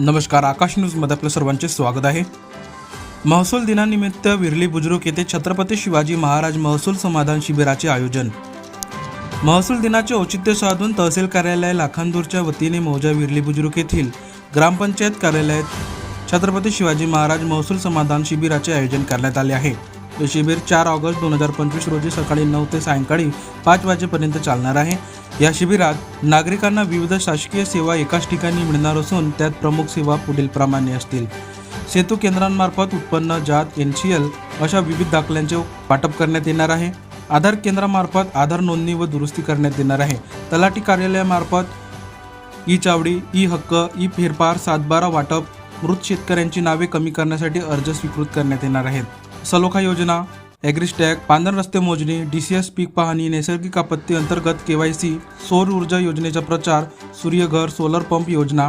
नमस्कार आकाश न्यूजमध्ये आपलं सर्वांचे स्वागत आहे. महसूल दिनानिमित्त विरली बुजुर्ग येथे छत्रपती शिवाजी महाराज महसूल समाधान शिबिराचे आयोजन. महसूल दिनाचे औचित्य साधून तहसील कार्यालय लाखांदूरच्या वतीने मौजा विरली बुजुर्ग येथील ग्रामपंचायत कार्यालयात छत्रपती शिवाजी महाराज महसूल समाधान शिबिराचे आयोजन करण्यात आले आहे. हे शिबिर चार ऑगस्ट दोन हजार पंचवीस रोजी सकाळी नऊ ते सायंकाळी पाच वाजेपर्यंत चालणार आहे. या शिबिरात नागरिकांना विविध शासकीय सेवा एकाच ठिकाणी मिळणार असून त्यात प्रमुख सेवा पुढीलप्रमाणे असतील. सेतू केंद्रांमार्फत उत्पन्न जात एन सी एल अशा विविध दाखल्यांचे वाटप करण्यात येणार आहे. आधार केंद्रामार्फत आधार नोंदणी व दुरुस्ती करण्यात येणार आहे. तलाठी कार्यालयामार्फत ई चावडी ई हक्क ई फेरफार सातबारा वाटप मृत शेतकऱ्यांची नावे कमी करण्यासाठी अर्ज स्वीकृत करण्यात येणार आहेत. सलोखा योजना ॲग्रिस्टॅग पांढर रस्ते मोजणी डी सी एस पीक पाहणी नैसर्गिक आपत्ती अंतर्गत के वाय सी सौर ऊर्जा योजनेचा प्रचार सूर्यघर सोलर पंप योजना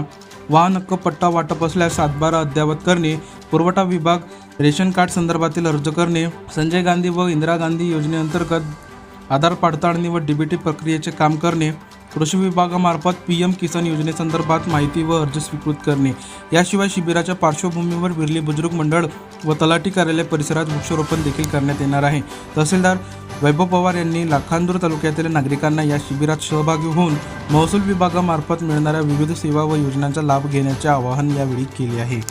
वाहन हक्क पट्टा वाटप असल्यास सातबारा अद्ययावत करणे पुरवठा विभाग रेशन कार्ड संदर्भातील अर्ज करणे संजय गांधी व इंदिरा गांधी योजनेअंतर्गत आधार पडताळणी व डीबीटी प्रक्रियेचे काम करणे कृषी विभागामार्फत पी एम किसान योजनेसंदर्भात माहिती व अर्ज स्वीकृत करणे. याशिवाय शिबिराच्या पार्श्वभूमीवर विरली बुजुर्ग मंडळ व तलाठी कार्यालय परिसरात वृक्षारोपण देखील करण्यात येणार आहे. तहसीलदार वैभव पवार यांनी लाखांदूर तालुक्यातील नागरिकांना या शिबिरात सहभागी होऊन महसूल विभागामार्फत मिळणाऱ्या विविध सेवा व योजनांचा लाभ घेण्याचे आवाहन यावेळी केले आहे.